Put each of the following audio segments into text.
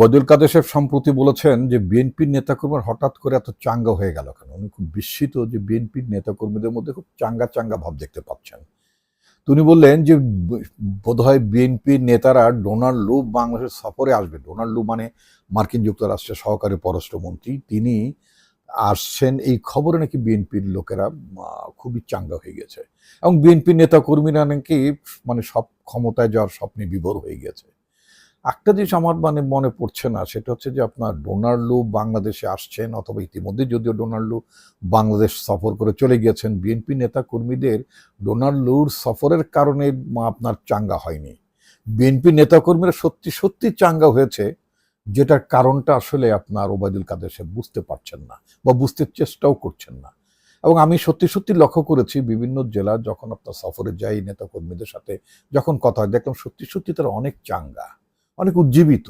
ওবায়দুল কাদের সাহেব সম্প্রতি বলেছেন যে বিএনপির নেতাকর্মীর হঠাৎ করে এত চাঙ্গা হয়ে গেল কেন? উনি খুব বিস্মিত যে বিএনপির নেতাকর্মীদের মধ্যে খুব চাঙ্গা চাঙ্গা ভাব দেখতে পাচ্ছেন। তো উনি বললেন যে বোধহয় বিএনপির নেতারা ডোনাল্ড লু বাংলাদেশের সফরে আসবে। ডোনাল্ড লু মানে মার্কিন যুক্তরাষ্ট্রের সহকারী পররাষ্ট্রমন্ত্রী। তিনি আসছেন, এই খবরে নাকি বিএনপির লোকেরা খুবই চাঙ্গা হয়ে গেছে। এবং বিএনপির নেতাকর্মীরা নাকি মানে সব ক্ষমতায় যাওয়ার স্বপ্নে বিভোর হয়ে গেছে। একটা জিনিস আমার মানে মনে পড়ছে না। সেটা হচ্ছে যে আপনার ডোনাল্ডো বাংলাদেশে আসছেন অথবা ইতিমধ্যে যদিও ডোনাল্ডো বাংলাদেশ সফর করে চলে গিয়েছেন বিএনপি নেতা কর্মীদের ডোনাল্ডোর সফরের কারণে আপনার চাঙ্গা হয়নি। বিএনপি নেতাকর্মীরা সত্যি সত্যি চাঙ্গা হয়েছে, যেটার কারণটা আসলে আপনার ওবায়দুল কাদের সাহেব বুঝতে পারছেন না বা বুঝতে চেষ্টাও করছেন না। এবং আমি সত্যি সত্যি লক্ষ্য করেছি বিভিন্ন জেলা যখন আপনার সফরে যাই নেতাকর্মীদের সাথে, যখন কথা হয়, দেখলাম সত্যি সত্যি তারা অনেক চাঙ্গা। অনেক উজ্জীবিত।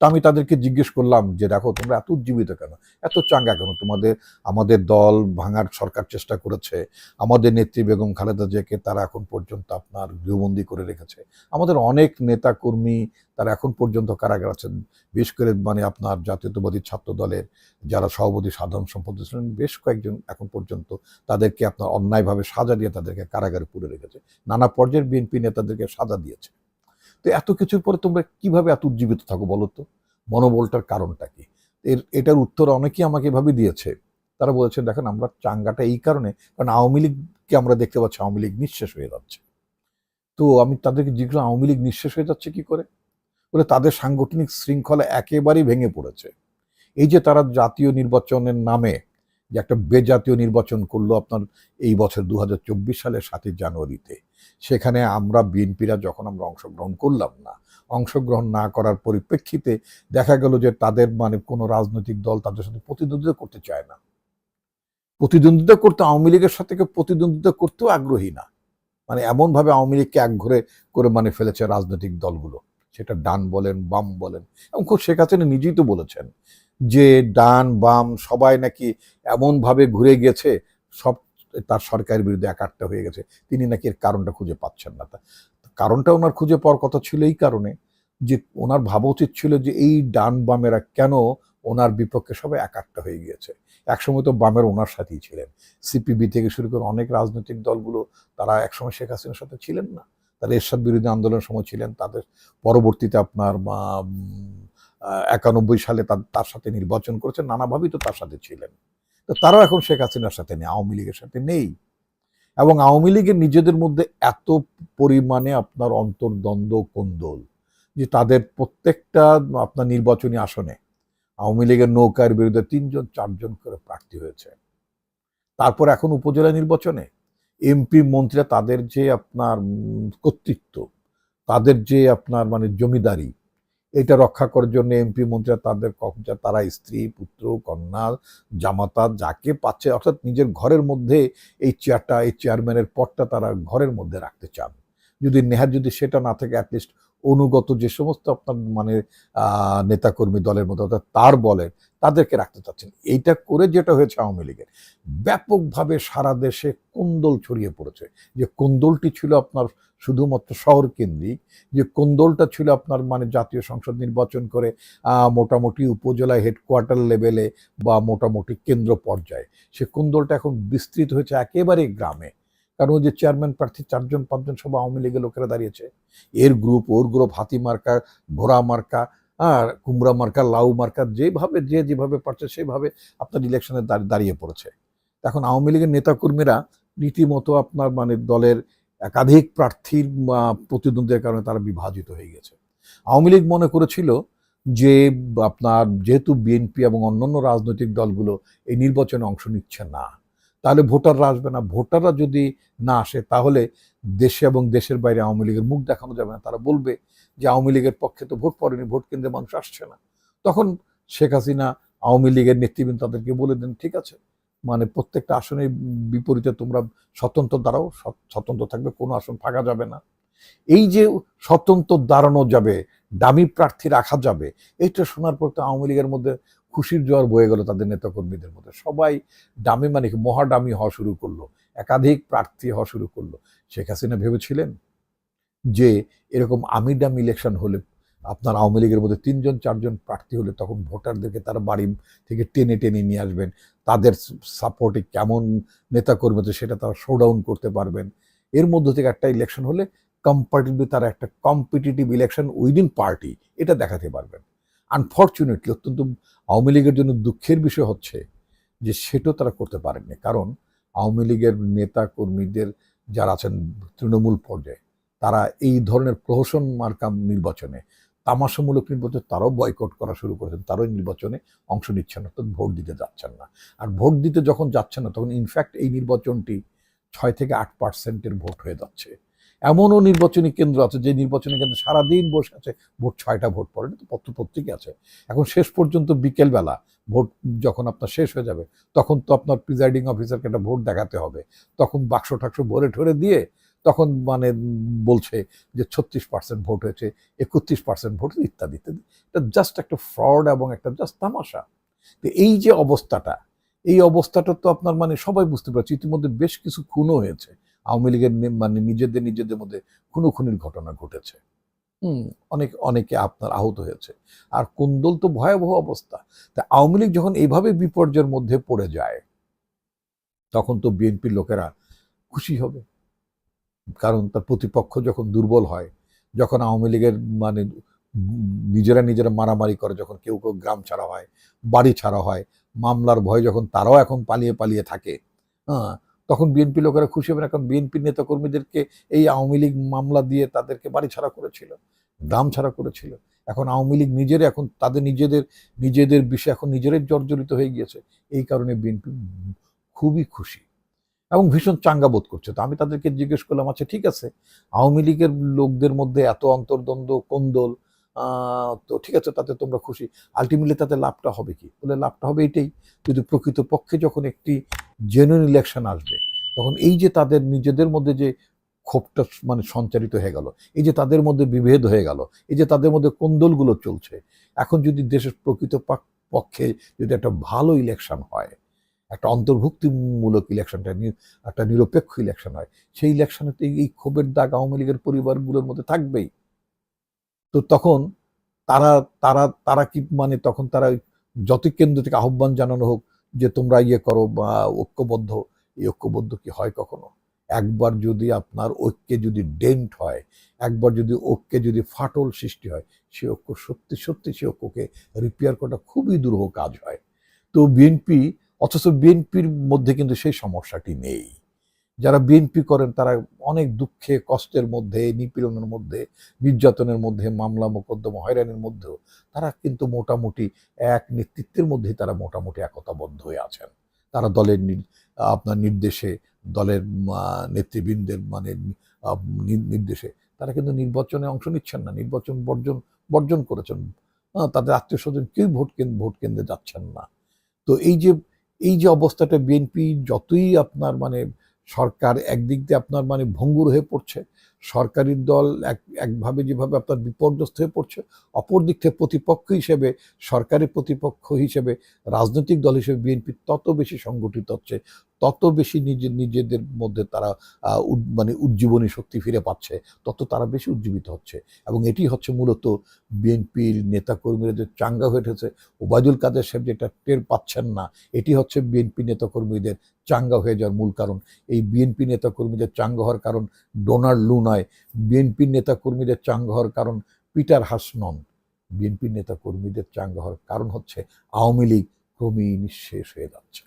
তা আমি তাদেরকে জিজ্ঞেস করলাম যে, দেখো, তোমরা এত উজ্জীবিত কেন? এত চাঙ্গা কেন? তোমাদের, আমাদের দল ভাঙার সরকার চেষ্টা করেছে। আমাদের নেত্রী বেগম খালেদা জিয়াকে তারা এখন পর্যন্ত আপনার গৃহবন্দী করে রেখেছে। আমাদের অনেক নেতা কর্মী তারা এখন পর্যন্ত কারাগার আছেন। বিশেষ করে মানে আপনার জাতীয়তাবাদী ছাত্র দলের যারা সভাপতি, সাধারণ সম্পাদক ছিলেন, বেশ কয়েকজন এখন পর্যন্ত তাদেরকে আপনার অন্যায়ভাবে সাজা দিয়ে তাদেরকে কারাগারে পুরে রেখেছে। নানা পর্যায়ের বিএনপি নেতাদেরকে সাজা দিয়েছে। তো এত কিছুর পরে তোমরা কীভাবে এত উজ্জীবিত থাকো বলো তো? মনোবলটার কারণটা কি? এর, এটার উত্তর অনেকেই আমাকে এভাবে দিয়েছে। তারা বলেছে, দেখেন, আমরা চাঙ্গাটা এই কারণে, কারণ আওয়ামী লীগকে আমরা দেখতে পাচ্ছি, আওয়ামী লীগ নিঃশেষ হয়ে যাচ্ছে। তো আমি তাদেরকে জিজ্ঞাসা আওয়ামী লীগ নিঃশেষ হয়ে যাচ্ছে কি করে? বলে, তাদের সাংগঠনিক শৃঙ্খলা একেবারেই ভেঙে পড়েছে। এই যে তারা জাতীয় নির্বাচনের নামে যে একটা বেজাতীয় নির্বাচন করল আপনার এই বছর দুহাজার চব্বিশ সালের সাতই জানুয়ারিতে। সেখানে আমরা বিএনপিরা যখন আমরা অংশগ্রহণ করলাম না, অংশগ্রহণ না করার পরিপ্রেক্ষিতে দেখা গেল যে তাদের মানে কোনো রাজনৈতিক দল তাদের সাথে প্রতিদ্বন্দ্বিতা করতে চায় না। প্রতিদ্বন্দ্বিতা করতে আওয়ামী লীগের সাথে কেউ প্রতিদ্বন্দ্বিতা করতেও আগ্রহী না। মানে এমনভাবে আওয়ামী লীগকে একঘরে করে মানে ফেলেছে রাজনৈতিক দলগুলো। সেটা ডান বলেন, বাম বলেন, এবং খুব শেখ হাসিনা নিজেই তো বলেছেন যে ডান, বাম সবাই নাকি এমনভাবে ঘুরে গেছে, সব তার সরকারের বিরুদ্ধে একাট্টা হয়ে গেছে। তিনি নাকি এর কারণটা খুঁজে পাচ্ছেন না। তা কারণটা ওনার খুঁজে পাওয়ার কথা ছিল এই কারণে যে ওনার ভাবা উচিত ছিল যে এই ডান বামেরা কেন ওনার বিপক্ষে সবাই একাট্টা হয়ে গিয়েছে। একসময় তো বামের ওনার সাথেই ছিলেন। সিপিবি থেকে শুরু করে অনেক রাজনৈতিক দলগুলো তারা একসময় শেখ হাসিনার সাথে ছিলেন না। তারা এরশাদ বিরোধী আন্দোলনের সময় ছিলেন, তাদের পরবর্তীতে আপনার একানব্বই সালে তার সাথে নির্বাচন করেছেন নানাভাবেই তো তার সাথে ছিলেন। তো তারাও এখন শেখ হাসিনার সাথে নেই, আওয়ামী লীগের সাথে নেই। এবং আওয়ামী লীগের নিজেদের মধ্যে এত পরিমাণে আপনার অন্তর্দ্বন্দ্ব কোন্দল যে তাদের প্রত্যেকটা আপনার নির্বাচনী আসনে আওয়ামী লীগের নৌকার বিরুদ্ধে তিনজন, চারজন করে প্রার্থী হয়েছে। তারপর এখন উপজেলা নির্বাচনে এমপি মন্ত্রীরা তাদের যে আপনার কর্তৃত্ব, তাদের যে আপনার মানে জমিদারি এটা রক্ষা করার জন্য এমপি মন্ত্রীরা তাদের কবজা তারা স্ত্রী, পুত্র, কন্যা, জামাতা যাকে পাচ্ছে, অর্থাৎ নিজের ঘরের মধ্যে এই চেয়ারটা এই চেয়ারম্যানের পদটা তারা ঘরের মধ্যে রাখতে চান। যদি নেহার যদি সেটা না থাকে অ্যাটলিস্ট অনুগত যে সমস্ত আপনার মানে নেতাকর্মী দলের মধ্যে, অর্থাৎ তার বলেন তাদেরকে রাখতে চাচ্ছেন। এইটা করে যেটা হয়েছে আওয়ামী লীগের, ব্যাপকভাবে সারা দেশে কোন্দল ছড়িয়ে পড়েছে। যে কোন্দলটি ছিল আপনার শুধুমাত্র শহর কেন্দ্রিক, যে কোন্দলটা ছিল আপনার মানে জাতীয় সংসদ নির্বাচন করে মোটামুটি উপজেলা হেডকোয়ার্টার লেভেলে বা মোটামুটি কেন্দ্র পর্যায়ে। সে কোন্দলটা এখন বিস্তৃত হয়েছে একেবারে গ্রামে। কারণ ওই যে চেয়ারম্যান প্রার্থী চারজন, পাঁচজন সব আওয়ামী লীগের লোকেরা দাঁড়িয়েছে। এর গ্রুপ ওর গ্রুপ হাতি মার্কা, ঘোড়া মার্কা আর কুমড়া মার্কা, লাউ মার্কা, যেভাবে, যে যেভাবে পারছে, সেভাবে আপনার ইলেকশনে দাঁড়িয়ে পড়েছে। এখন আওয়ামী লীগের নেতাকর্মীরা রীতিমতো আপনার মানে দলের একাধিক প্রার্থীর প্রতিদ্বন্দ্বের কারণে তারা বিভাজিত হয়ে গেছে। আওয়ামী লীগ মনে করেছিল যে, আপনার যেহেতু বিএনপি এবং অন্যান্য রাজনৈতিক দলগুলো এই নির্বাচনে অংশ নিচ্ছে না তাহলে ভোটাররা আসবে না। ভোটাররা যদি না আসে, তাহলে দেশে এবং দেশের বাইরে আওয়ামী লীগের মুখ দেখানো যাবে না। তারা বলবে যে আওয়ামী লীগের পক্ষে তো ভোট পড়েনি, ভোট কেন্দ্রে মানুষ আসছে না। তখন শেখ হাসিনা, আওয়ামী লীগের নেতৃবৃন্দ তাদেরকে বলে দেন, ঠিক আছে মানে প্রত্যেকটা আসনের বিপরীতে তোমরা স্বতন্ত্র দাঁড়াও স্বতন্ত্র থাকবে, কোনো আসন ফাঁকা যাবে না। এই যে স্বতন্ত্র দাঁড়ানো যাবে, দামি প্রার্থী রাখা যাবে, এইটা শোনার পর তো আওয়ামী লীগের মধ্যে খুশির জোয়ার বয়ে গেল তাদের নেতাকর্মীদের মধ্যে। সবাই ডামি মানে মহাডামি হওয়া শুরু করল, একাধিক প্রার্থী হওয়া শুরু করল। শেখ হাসিনা ভেবেছিলেন যে এরকম আমি ডামি ইলেকশন হলে আপনার আওয়ামী লীগের মধ্যে তিনজন, চারজন প্রার্থী হলে তখন ভোটারদেরকে তারা বাড়ি থেকে টেনে টেনে নিয়ে আসবেন। তাদের সাপোর্টে কেমন নেতাকর্মী আছে সেটা তারা শোডাউন করতে পারবেন। এর মধ্য থেকে একটা ইলেকশন হলে কম্পারেটিভলি তারা একটা কম্পিটিটিভ ইলেকশন উইদিন পার্টি এটা দেখাতে পারবেন। আনফর্চুনেটলি অত্যন্ত আওয়ামী লীগের জন্য দুঃখের বিষয় হচ্ছে যে সেটাও তারা করতে পারেননি। কারণ আওয়ামী লীগের নেতা কর্মীদের যারা আছেন তৃণমূল পর্যায়ে, তারা এই ধরনের প্রহসন মার্কাম নির্বাচনে, তামাশামূলক নির্বাচন তারাও বয়কট করা শুরু করেছেন। তারাও নির্বাচনে অংশ নিচ্ছেন, অর্থাৎ ভোট দিতে যাচ্ছেন না। আর ভোট দিতে যখন যাচ্ছেন না, তখন ইনফ্যাক্ট এই নির্বাচনটি ছয় থেকে আট পার্সেন্টের ভোট হয়ে যাচ্ছে। এমনও নির্বাচনী কেন্দ্র আছে, যে নির্বাচনী কেন্দ্রে সারাদিন বসে আছে, ভোট ছয়টা ভোট পড়ে তো পত্র পত্রিকা আছে। এখন শেষ পর্যন্ত বিকেলবেলা ভোট যখন আপনার শেষ হয়ে যাবে, তখন তো আপনার প্রিজাইডিং অফিসারকে একটা ভোট দেখাতে হবে। তখন বাক্স টাক্স ভরে ঠরে দিয়ে তখন মানে বলছে যে ছত্রিশ পার্সেন্ট ভোট হয়েছে, একত্রিশ পার্সেন্ট ভোট ইত্যাদি ইত্যাদি। এটা জাস্ট একটা ফ্রড এবং একটা জাস্ট তামাশা। তো এই যে অবস্থাটা, এই অবস্থাটা তো আপনার মানে সবাই বুঝতে পারছে, ইতিমধ্যে বেশ কিছু খুনও হয়েছে। আওয়ামী লীগের মানে নিজেদের নিজেদের মধ্যে খুনো খুনির ঘটনা ঘটেছে। হুম, অনেক, অনেকে আপনার আহত হয়েছে। আর কুন্দল তো ভয়াবহ অবস্থা। তা আওয়ামী লীগ যখন এইভাবে বিপর্যয়ের মধ্যে পড়ে যায়, তখন তো বিএনপির লোকেরা খুশি হবে। কারণ তার প্রতিপক্ষ যখন দুর্বল হয়, যখন আওয়ামী লীগের মানে নিজেরা নিজেরা মারামারি করে, যখন কেউ কেউ গ্রাম ছাড়া হয়, বাড়ি ছাড়া হয়, মামলার ভয় যখন তারাও এখন পালিয়ে পালিয়ে থাকে হ্যাঁ তখন বিএনপি লোকেরা খুশি হবে না, কারণ বিএনপির নেতাকর্মীদেরকে এই আওয়ামী লীগ মামলা দিয়ে তাদেরকে বাড়ি ছাড়া করেছিল, দাম ছাড়া করেছিল। এখন আওয়ামী লীগ নিজের, এখন তাদের নিজেদের নিজেদের বিষয়ে এখন নিজেরাই জর্জরিত হয়ে গিয়েছে। এই কারণে বিএনপি খুবই খুশি এবং ভীষণ চাঙ্গা বোধ করছে। তো আমি তাদেরকে জিজ্ঞেস করলাম আচ্ছা ঠিক আছে, আওয়ামী লীগের লোকদের মধ্যে এত অন্তর্দ্বন্দ্ব কোন্দল তো ঠিক আছে, তাতে তোমরা খুশি। আলটিমেটলি তাতে লাভটা হবে কি? বলে, লাভটা হবে এটাই, যদি প্রকৃতপক্ষে যখন একটি জেনুইন ইলেকশন আসবে। তখন এই যে তাদের নিজেদের মধ্যে যে ক্ষোভটা মানে সঞ্চারিত হয়ে গেল, এই যে তাদের মধ্যে বিভেদ হয়ে গেল, এই যে তাদের মধ্যে কোন্দলগুলো চলছে, এখন যদি দেশের প্রকৃত পক্ষে যদি একটা ভালো ইলেকশন হয়, একটা অন্তর্ভুক্তিমূলক ইলেকশনটা একটা নিরপেক্ষ ইলেকশন হয়, সেই ইলেকশনে তো এই ক্ষোভের দাগ আওয়ামী লীগের পরিবারগুলোর মধ্যে থাকবেই। তো তখন তারা তারা তারা কি মানে তখন তারা যত কেন্দ্র থেকে আহ্বান জানানো হোক যে তোমরা ইয়ে করো বা ঐক্যবদ্ধ, এই ঐক্যবদ্ধ কি হয় কখনো? একবার যদি আপনার ঐক্যে যদি ডেন্ট হয়, একবার যদি ঐক্যে যদি ফাটল সৃষ্টি হয়, সে ঐক্য সত্যি সত্যি সে ঐক্যকে রিপেয়ার করাটা খুবই দুরূহ কাজ হয়। তো বিএনপি, অথচ বিএনপির মধ্যে কিন্তু সেই সমস্যাটি নেই। যারা বিএনপি করেন, তারা অনেক দুঃখে, কষ্টের মধ্যে, নিপীড়নের মধ্যে, নির্যাতনের মধ্যে, মামলা, মোকদ্দমা, হয়রানির মধ্যেও তারা কিন্তু মোটামুটি এক নেতৃত্বের মধ্যেই তারা মোটামুটি একতাবদ্ধ হয়ে আছেন। তারা দলের নির- আপনার নির্দেশে, দলের নেতৃবৃন্দের মানে নির্দেশে তারা কিন্তু নির্বাচনে অংশ নিচ্ছেন না, নির্বাচন বর্জন বর্জন করেছেন। তাদের আত্মীয় স্বজন কেউ ভোট কেন্দ্র ভোট কেন্দ্রে যাচ্ছেন না। তো এই যে এই যে অবস্থাটা বিএনপি যতই আপনার মানে সরকার একদিক দিয়ে আপনার মানে ভঙ্গুর হয়ে পড়ছে, সরকারি দল এক, একভাবে যেভাবে আপনার বিপর্যস্ত হয়ে পড়ছে অপর দিক থেকে প্রতিপক্ষ হিসেবে সরকারি প্রতিপক্ষ হিসেবে, রাজনৈতিক দল হিসেবে বিএনপি তত বেশি সংগঠিত হচ্ছে। তত বেশি নিজের নিজেদের মধ্যে তারা মানে উজ্জীবনী শক্তি ফিরে পাচ্ছে, তত তারা বেশি উজ্জীবিত হচ্ছে। এবং এটি হচ্ছে মূলত বিএনপির নেতাকর্মীরা যে চাঙ্গা হয়ে উঠেছে, ওবায়দুল কাদের সাহেব যেটা টের পাচ্ছেন না, এটি হচ্ছে বিএনপি নেতাকর্মীদের চাঙ্গা হয়ে যাওয়ার মূল কারণ। এই বিএনপি নেতাকর্মীদের চাঙ্গা হওয়ার কারণ ডোনাল্ড লু নয়, বিএনপি নেতাকর্মীদের চাঙ্গা হওয়ার কারণ পিটার হাস নন বিএনপি নেতাকর্মীদের চাঙ্গা হওয়ার কারণ হচ্ছে আওয়ামী লীগ ক্রমেই নিঃশেষ হয়ে যাচ্ছে।